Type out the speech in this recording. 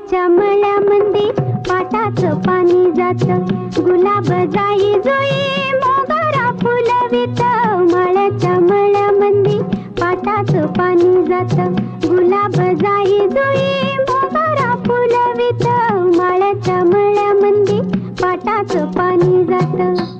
गुलाबाच्या मळ्यामध्ये पाटाच पाणी जात. गुलाब जाई जोई मोगरा फुलवित मळ्याच्या मळ्यामध्ये पाटाच पाणी जात. गुलाब जाई जोई मोगरा फुलवित मळ्याच्या मळ्यामध्ये पाटाच पाणी जात.